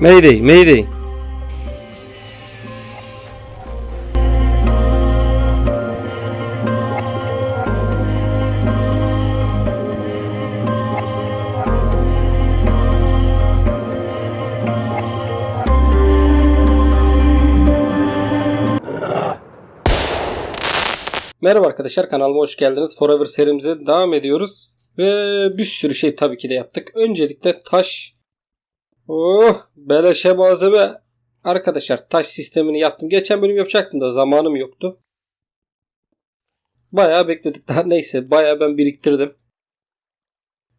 Mayday, mayday. Merhaba arkadaşlar kanalıma hoş geldiniz. Forever serimize devam ediyoruz. Ve bir sürü şey tabii ki de yaptık. Öncelikle taş. Oh beleşe malzeme. Arkadaşlar taş sistemini yaptım. Geçen bölüm yapacaktım da zamanım yoktu. Bayağı bekledik daha neyse bayağı ben biriktirdim.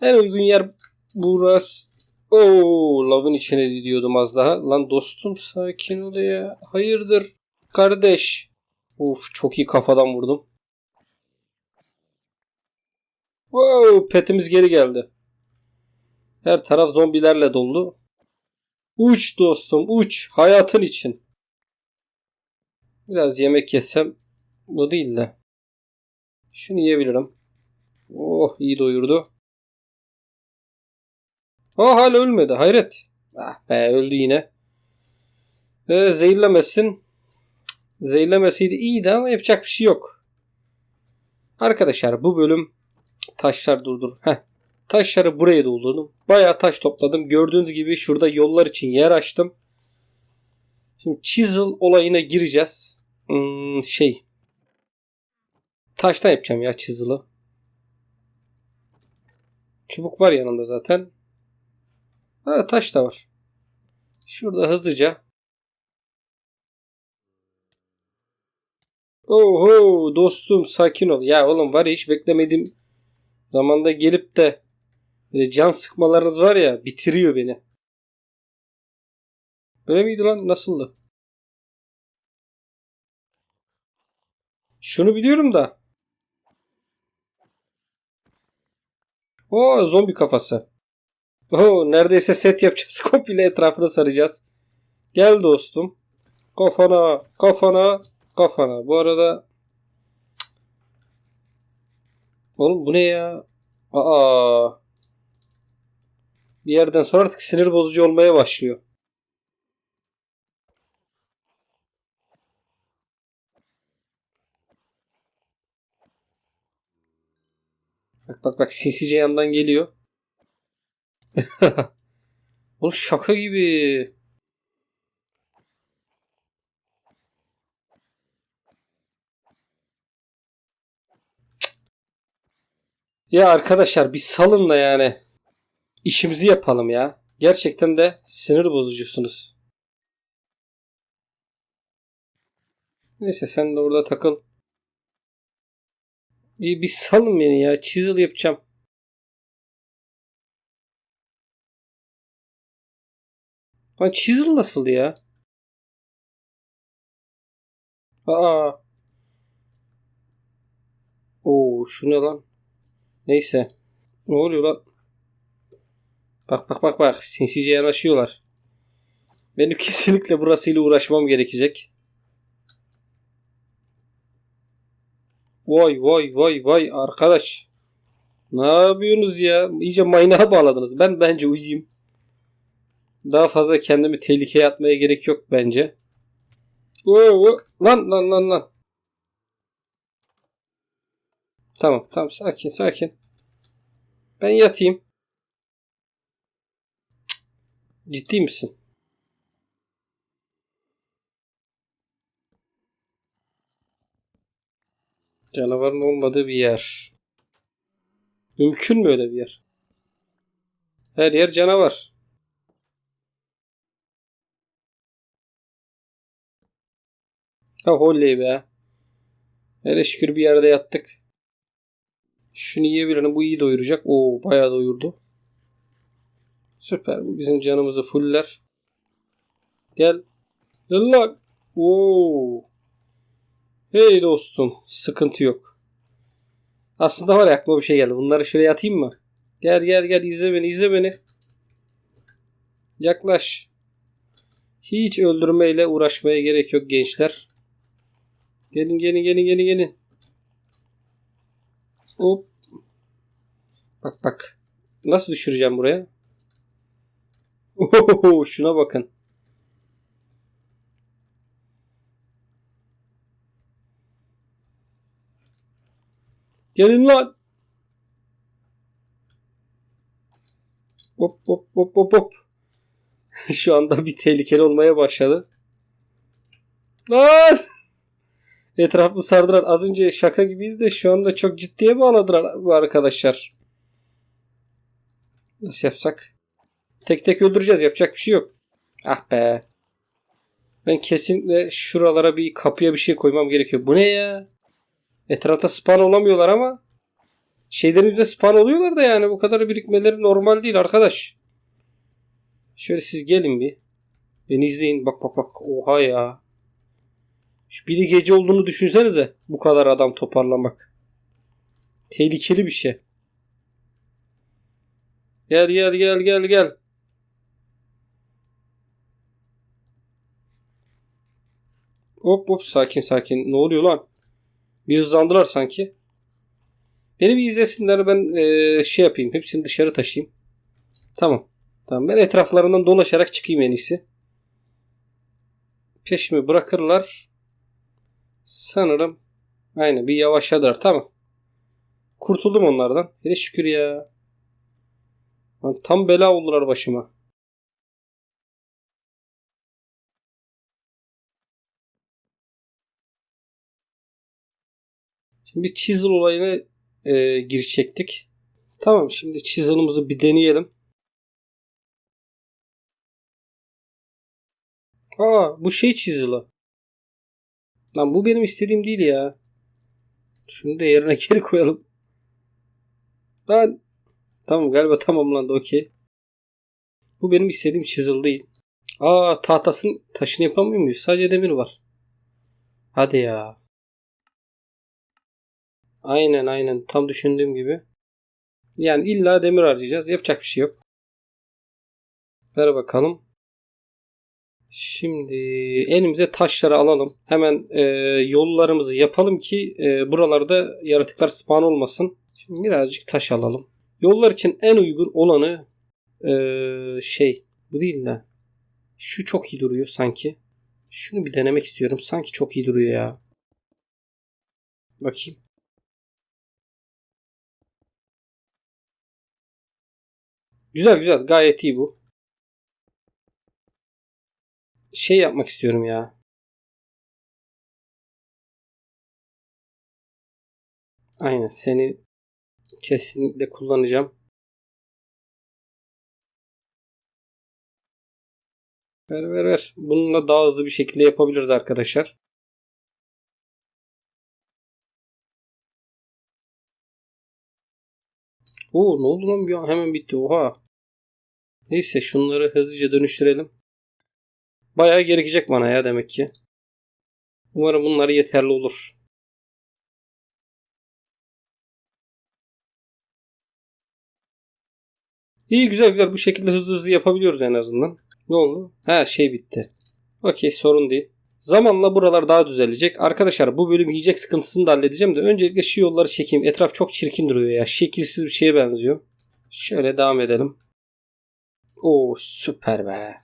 En uygun yer burası. Oo lavın içine diyordum az daha. Lan dostum sakin ol ya. Hayırdır kardeş. Uf çok iyi kafadan vurdum. Wow, petimiz geri geldi. Her taraf zombilerle doldu. Uç dostum uç hayatın için. Biraz yemek yesem bu değil de. Şunu yiyebilirim. Oh iyi doyurdu. Oh hala ölmedi hayret. Ah be öldü yine. Ee, zehirlemesin. Zehirlemeseydi iyiydi ama yapacak bir şey yok. Arkadaşlar bu bölüm taşlar durdur. Heh. Taşları buraya doldurdum. Bayağı taş topladım. Gördüğünüz gibi şurada yollar için yer açtım. Şimdi chisel olayına gireceğiz. Hmm, şey. Taştan yapacağım ya chisel'ı. Çubuk var yanımda zaten. Ha taş da var. Şurada hızlıca Oho dostum sakin ol. Ya oğlum var ya hiç beklemedim. Zamanda gelip de böyle can sıkmalarınız var ya bitiriyor beni. Böyle miydi lan? Nasıldı? Şunu biliyorum da. O zombi kafası. Oo neredeyse set yapacağız. Komple etrafını saracağız. Gel dostum. Kafana, kafana, kafana. Bu arada Oğlum bu ne ya? Aa. Bir yerden sonra artık sinir bozucu olmaya başlıyor. Bak bak bak sinsice yandan geliyor. Oğlum şaka gibi. Ya arkadaşlar bir salın da yani. İşimizi yapalım ya. Gerçekten de sinir bozucusunuz. Neyse sen de orada takıl. Bir, bir salın beni ya. Chisel yapacağım. Lan chisel nasıl ya? Aa. Oo şu ne lan? Neyse. Ne oluyor lan? Bak bak bak bak. Sinsice yanaşıyorlar. Benim kesinlikle burasıyla uğraşmam gerekecek. Vay vay vay vay arkadaş. Ne yapıyorsunuz ya? İyice maynağa bağladınız. Ben bence uyuyayım. Daha fazla kendimi tehlikeye atmaya gerek yok bence. Oo. Lan lan lan lan. Tamam tamam sakin sakin. Ben yatayım. Ciddi misin? Canavarın olmadığı bir yer. Mümkün mü öyle bir yer? Her yer canavar. Ha holley be. Hele şükür bir yerde yattık. Şunu yiyebilirim. Bu iyi doyuracak. Oo bayağı doyurdu. Süper. Bu bizim canımızı fuller. Gel. Gel lan. Oo. Hey dostum. Sıkıntı yok. Aslında var ya aklıma bir şey geldi. Bunları şuraya atayım mı? Gel gel gel izle beni izle beni. Yaklaş. Hiç öldürmeyle uğraşmaya gerek yok gençler. Gelin gelin gelin gelin gelin. Hop. Bak bak. Nasıl düşüreceğim buraya? Oho, şuna bakın. Gelin lan. Hop hop hop hop hop. Şu anda bir tehlikeli olmaya başladı. Lan! Etrafı sardılar. Az önce şaka gibiydi de şu anda çok ciddiye bağladılar bu arkadaşlar. Nasıl yapsak? Tek tek öldüreceğiz. Yapacak bir şey yok. Ah be. Ben kesinlikle şuralara bir kapıya bir şey koymam gerekiyor. Bu ne ya? Etrafta spawn olamıyorlar ama şeylerin yüzünde spawn oluyorlar da yani bu kadar birikmeleri normal değil arkadaş. Şöyle siz gelin bir. Beni izleyin. Bak bak bak. Oha ya. Şu bir gece olduğunu düşünsenize. Bu kadar adam toparlamak. Tehlikeli bir şey. Gel gel gel gel gel. Hop hop sakin sakin. Ne oluyor lan? Bir hızlandılar sanki. Beni bir izlesinler ben eee, şey yapayım. Hepsini dışarı taşıyayım. Tamam. Tamam ben etraflarından dolaşarak çıkayım en iyisi. Peşimi bırakırlar. Sanırım. Aynen bir yavaşladılar. Tamam. Kurtuldum onlardan. Hele şükür ya. Tam bela oldular başıma. Şimdi bir chisel olayına e, girişecektik. Tamam şimdi chisel'ımızı bir deneyelim. Aa bu şey chisel'ı. Lan bu benim istediğim değil ya. Şunu da yerine geri koyalım. Lan tamam galiba tamamlandı okey. Bu benim istediğim chisel değil. Aa tahtasın taşını yapamıyor muyuz? Sadece demir var. Hadi ya. Aynen aynen tam düşündüğüm gibi. Yani illa demir harcayacağız. Yapacak bir şey yok. Ver bakalım. Şimdi elimize taşları alalım. Hemen e, yollarımızı yapalım ki e, buralarda yaratıklar spawn olmasın. Şimdi birazcık taş alalım. Yollar için en uygun olanı e, şey bu değil de şu çok iyi duruyor sanki. Şunu bir denemek istiyorum. Sanki çok iyi duruyor ya. Bakayım. Güzel güzel. Gayet iyi bu. Şey yapmak istiyorum ya. Aynen seni kesinlikle kullanacağım. Ver ver ver. Bununla daha hızlı bir şekilde yapabiliriz arkadaşlar. Oo ne oldu lan bir an hemen bitti. Oha. Neyse şunları hızlıca dönüştürelim. Bayağı gerekecek bana ya demek ki. Umarım bunlar yeterli olur. İyi güzel güzel bu şekilde hızlı hızlı yapabiliyoruz en azından. Ne oldu? Ha şey bitti. Okey sorun değil. Zamanla buralar daha düzelecek. Arkadaşlar bu bölüm yiyecek sıkıntısını da halledeceğim de öncelikle şu yolları çekeyim. Etraf çok çirkin duruyor ya. Şekilsiz bir şeye benziyor. Şöyle devam edelim. Oo süper be.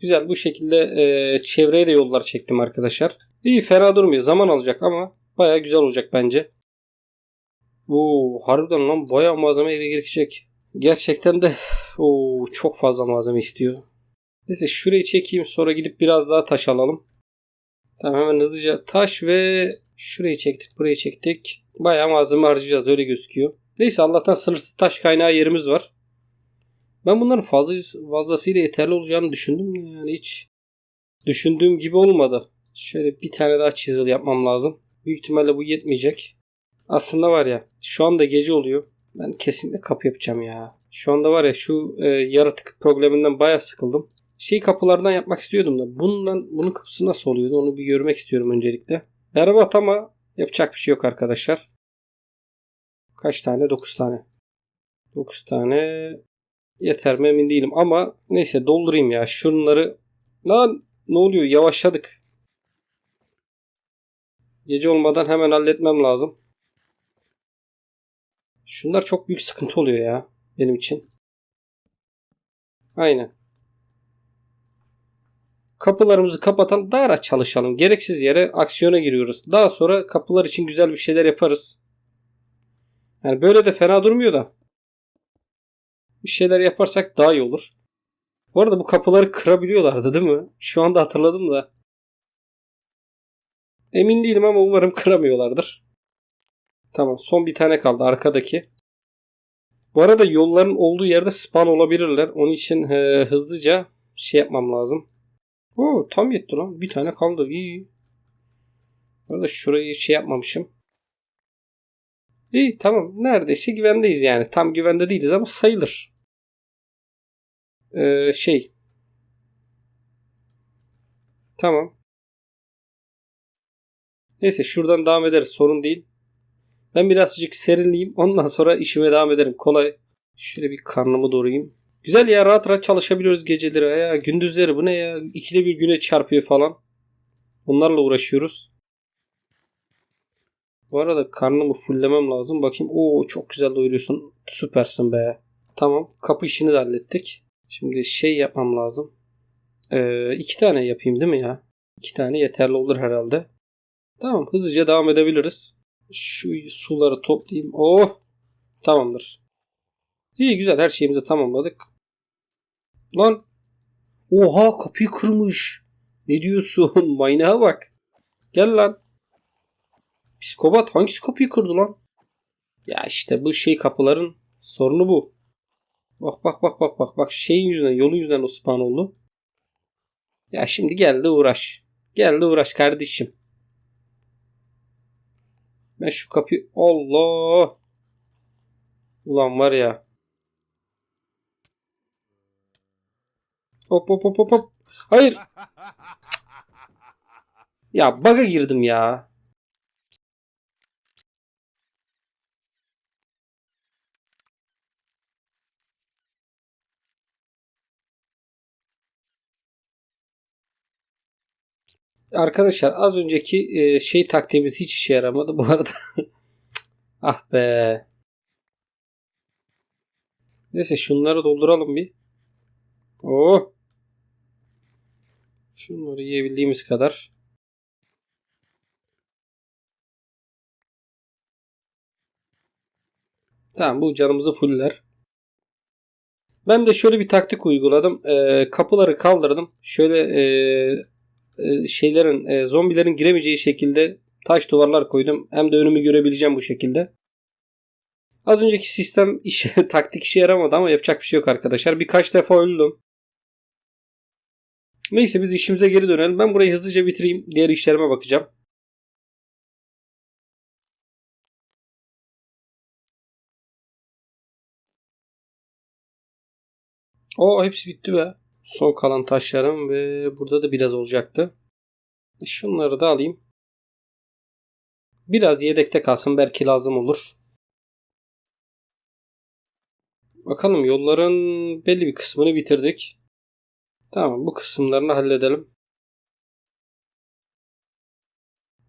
Güzel bu şekilde e, çevreye de yollar çektim arkadaşlar. İyi fena durmuyor. Zaman alacak ama baya güzel olacak bence. Oo harbiden lan baya malzeme gerekecek. Gerçekten de oo, çok fazla malzeme istiyor. Neyse şurayı çekeyim sonra gidip biraz daha taş alalım. Tamam hemen hızlıca taş ve şurayı çektik burayı çektik. Bayağı malzeme harcayacağız öyle gözüküyor. Neyse Allah'tan sınırsız taş kaynağı yerimiz var. Ben bunların fazla fazlasıyla yeterli olacağını düşündüm. Yani hiç düşündüğüm gibi olmadı. Şöyle bir tane daha chisel yapmam lazım. Büyük ihtimalle bu yetmeyecek. Aslında var ya şu anda gece oluyor. Ben kesinlikle kapı yapacağım ya. Şu anda var ya şu e, yaratık probleminden baya sıkıldım. Şey kapılardan yapmak istiyordum da bundan bunun kapısı nasıl oluyordu onu bir görmek istiyorum öncelikle. Berbat ama yapacak bir şey yok arkadaşlar. Kaç tane? 9 tane. 9 tane yeter mi emin değilim ama neyse doldurayım ya. Şunları lan ne oluyor yavaşladık. Gece olmadan hemen halletmem lazım. Şunlar çok büyük sıkıntı oluyor ya benim için. Aynen. Kapılarımızı kapatalım. Daha rahat çalışalım. Gereksiz yere aksiyona giriyoruz. Daha sonra kapılar için güzel bir şeyler yaparız. Yani böyle de fena durmuyor da. Bir şeyler yaparsak daha iyi olur. Bu arada bu kapıları kırabiliyorlardı değil mi? Şu anda hatırladım da. Emin değilim ama umarım kıramıyorlardır. Tamam son bir tane kaldı arkadaki. Bu arada yolların olduğu yerde spawn olabilirler. Onun için he, hızlıca şey yapmam lazım. Oo tam yetti lan. Bir tane kaldı. İyi. Bu arada şurayı şey yapmamışım. İyi tamam. Neredeyse güvendeyiz yani. Tam güvende değiliz ama sayılır. Ee, şey. Tamam. Neyse şuradan devam ederiz. Sorun değil. Ben birazcık serinleyeyim. Ondan sonra işime devam ederim. Kolay. Şöyle bir karnımı doğrayayım. Güzel ya rahat rahat çalışabiliyoruz geceleri. Ya gündüzleri bu ne ya? İkide bir güne çarpıyor falan. Onlarla uğraşıyoruz. Bu arada karnımı fulllemem lazım. Bakayım. Oo çok güzel doyuruyorsun. Süpersin be. Tamam. Kapı işini de hallettik. Şimdi şey yapmam lazım. Ee, iki tane yapayım değil mi ya? İki tane yeterli olur herhalde. Tamam hızlıca devam edebiliriz. Şu suları toplayayım. Oh! Tamamdır. İyi güzel her şeyimizi tamamladık. Lan! Oha kapıyı kırmış. Ne diyorsun? Manyağa bak. Gel lan. Psikopat hangisi kapıyı kırdı lan? Ya işte bu şey kapıların sorunu bu. Bak bak bak bak bak bak şeyin yüzünden yolun yüzünden o spawn oldu. Ya şimdi geldi uğraş. Geldi uğraş kardeşim. Ben şu kapıyı... Allah! Ulan var ya. Hop hop hop hop hop. Hayır. Ya bug'a girdim ya. Arkadaşlar az önceki e, şey taktiğimiz hiç işe yaramadı bu arada. ah be. Neyse şunları dolduralım bir. Oh. Şunları yiyebildiğimiz kadar. Tamam bu canımızı fuller. Ben de şöyle bir taktik uyguladım. E, kapıları kaldırdım. Şöyle e, e, şeylerin e, zombilerin giremeyeceği şekilde taş duvarlar koydum. Hem de önümü görebileceğim bu şekilde. Az önceki sistem işe taktik işe yaramadı ama yapacak bir şey yok arkadaşlar. Birkaç defa öldüm. Neyse biz işimize geri dönelim. Ben burayı hızlıca bitireyim. Diğer işlerime bakacağım. O hepsi bitti be. Son kalan taşlarım ve burada da biraz olacaktı. Şunları da alayım. Biraz yedekte kalsın belki lazım olur. Bakalım yolların belli bir kısmını bitirdik. Tamam bu kısımlarını halledelim.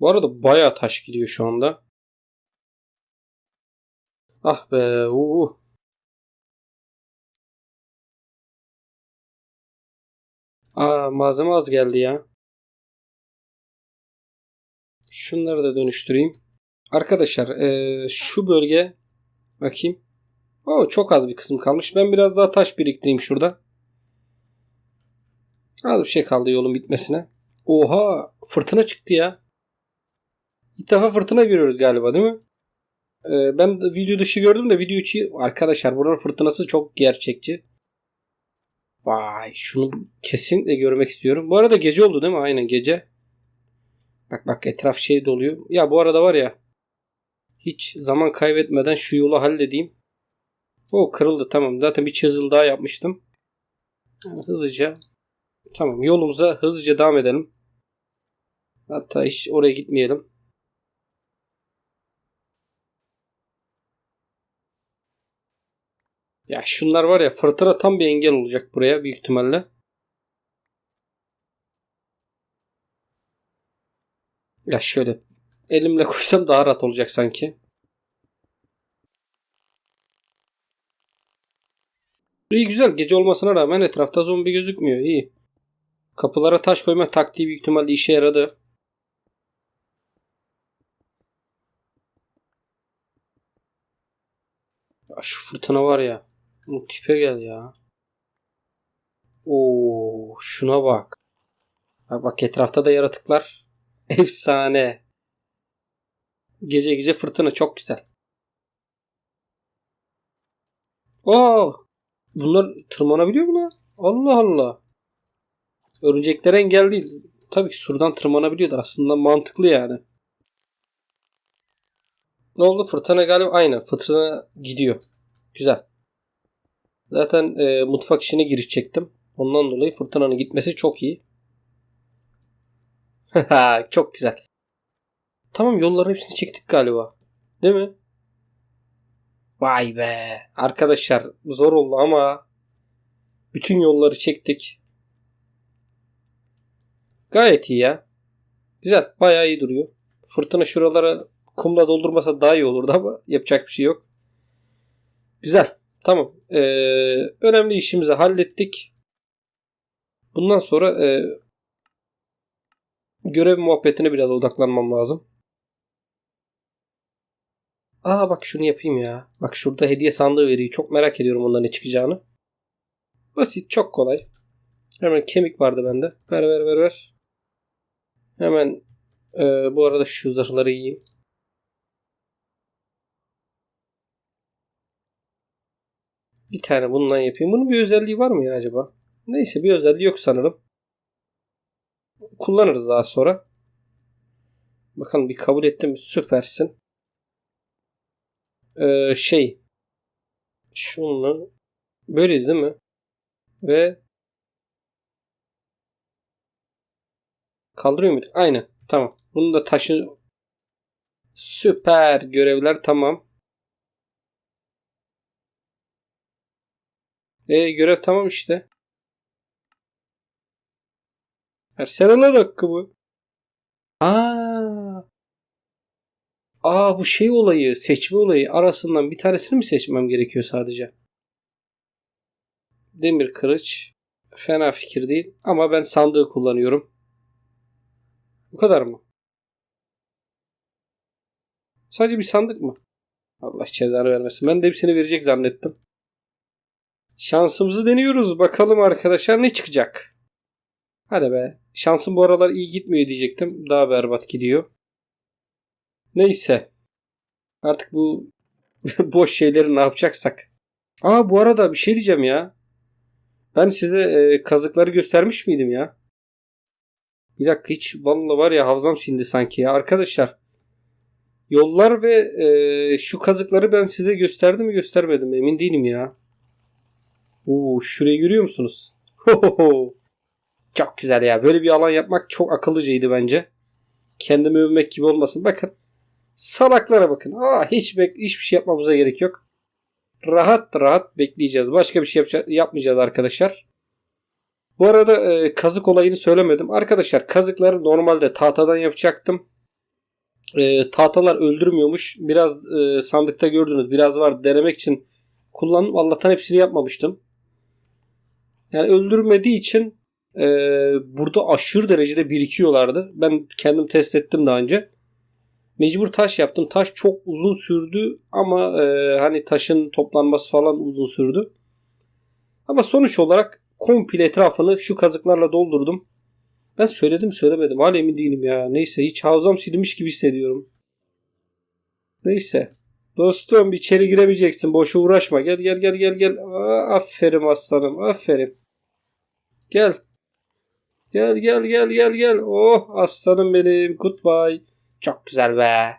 Bu arada bayağı taş gidiyor şu anda. Ah be. Uh. Aa malzeme az geldi ya. Şunları da dönüştüreyim. Arkadaşlar ee, şu bölge bakayım. O çok az bir kısım kalmış. Ben biraz daha taş biriktireyim şurada. Az bir şey kaldı yolun bitmesine. Oha fırtına çıktı ya. İlk defa fırtına görüyoruz galiba değil mi? Ee, ben de video dışı gördüm de video içi arkadaşlar buranın fırtınası çok gerçekçi. Vay şunu kesinlikle görmek istiyorum. Bu arada gece oldu değil mi? Aynen gece. Bak bak etraf şey doluyor. Ya bu arada var ya hiç zaman kaybetmeden şu yolu halledeyim. O kırıldı tamam. Zaten bir çizil daha yapmıştım. Hızlıca tamam yolumuza hızlıca devam edelim. Hatta hiç oraya gitmeyelim. Ya şunlar var ya fırtına tam bir engel olacak buraya büyük ihtimalle. Ya şöyle elimle koysam daha rahat olacak sanki. İyi güzel gece olmasına rağmen etrafta zombi gözükmüyor iyi. Kapılara taş koyma taktiği büyük ihtimalle işe yaradı. Ya şu fırtına var ya. Bu tipe gel ya. Oo, şuna bak. Bak bak etrafta da yaratıklar. Efsane. Gece gece fırtına çok güzel. Oo, bunlar tırmanabiliyor mu lan? Allah Allah. Örümceklere engel değil. Tabii ki surdan tırmanabiliyorlar. Aslında mantıklı yani. Ne oldu? Fırtına galiba aynen. Fırtına gidiyor. Güzel. Zaten e, mutfak işine girişecektim. Ondan dolayı fırtınanın gitmesi çok iyi. çok güzel. Tamam yolların hepsini çektik galiba. Değil mi? Vay be. Arkadaşlar zor oldu ama bütün yolları çektik. Gayet iyi ya. Güzel. Bayağı iyi duruyor. Fırtına şuralara kumla doldurmasa daha iyi olurdu ama yapacak bir şey yok. Güzel. Tamam. Ee, önemli işimizi hallettik. Bundan sonra e, görev muhabbetine biraz odaklanmam lazım. Aa bak şunu yapayım ya. Bak şurada hediye sandığı veriyor. Çok merak ediyorum ondan ne çıkacağını. Basit, çok kolay. Hemen kemik vardı bende. Ver ver ver ver. Hemen e, bu arada şu zırhları yiyeyim. Bir tane bundan yapayım. Bunun bir özelliği var mı ya acaba? Neyse bir özelliği yok sanırım. Kullanırız daha sonra. Bakalım bir kabul ettim. Süpersin. Ee, şey. Şunu böyle değil mi? Ve kaldırıyor muyduk? Aynen. Tamam. Bunu da taşı süper görevler tamam. E görev tamam işte. Versene hakkı bu. Aa. Aa bu şey olayı, seçme olayı arasından bir tanesini mi seçmem gerekiyor sadece? Demir kılıç. Fena fikir değil ama ben sandığı kullanıyorum. Bu kadar mı? Sadece bir sandık mı? Allah cezanı vermesin. Ben de hepsini verecek zannettim. Şansımızı deniyoruz. Bakalım arkadaşlar ne çıkacak. Hadi be. Şansım bu aralar iyi gitmiyor diyecektim. Daha berbat gidiyor. Neyse. Artık bu boş şeyleri ne yapacaksak. Aa bu arada bir şey diyeceğim ya. Ben size e, kazıkları göstermiş miydim ya? Bir dakika hiç vallahi var ya havzam sindi sanki ya. Arkadaşlar yollar ve e, şu kazıkları ben size gösterdim mi göstermedim emin değilim ya. Oo, şurayı görüyor musunuz? Çok güzel ya. Böyle bir alan yapmak çok akıllıcaydı bence. Kendimi övmek gibi olmasın. Bakın. Salaklara bakın. Aa, hiç bek hiçbir şey yapmamıza gerek yok. Rahat rahat bekleyeceğiz. Başka bir şey yapmayacağız arkadaşlar. Bu arada e, kazık olayını söylemedim. Arkadaşlar kazıkları normalde tahtadan yapacaktım. E, tahtalar öldürmüyormuş. Biraz e, sandıkta gördünüz. Biraz var denemek için kullandım. Allah'tan hepsini yapmamıştım. Yani öldürmediği için e, burada aşırı derecede birikiyorlardı. Ben kendim test ettim daha önce. Mecbur taş yaptım. Taş çok uzun sürdü ama e, hani taşın toplanması falan uzun sürdü. Ama sonuç olarak komple etrafını şu kazıklarla doldurdum. Ben söyledim söylemedim. Hala emin değilim ya. Neyse hiç havzam silmiş gibi hissediyorum. Neyse. Dostum içeri giremeyeceksin. Boşu uğraşma. Gel gel gel gel gel. Aa, aferin aslanım. Aferin. Gel. Gel gel gel gel gel. Oh aslanım benim. Goodbye. Çok güzel be.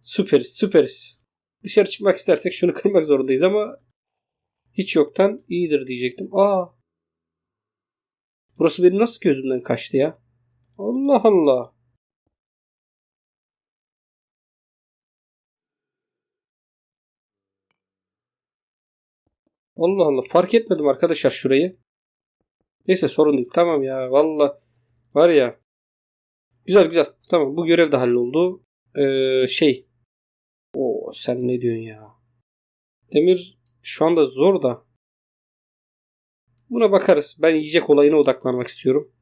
Süperiz süperiz. Dışarı çıkmak istersek şunu kırmak zorundayız ama hiç yoktan iyidir diyecektim. Aa. Burası benim nasıl gözümden kaçtı ya? Allah Allah. Allah Allah fark etmedim arkadaşlar şurayı. Neyse sorun değil. Tamam ya valla var ya. Güzel güzel. Tamam bu görev de halloldu. Ee, şey. O sen ne diyorsun ya? Demir şu anda zor da. Buna bakarız. Ben yiyecek olayına odaklanmak istiyorum.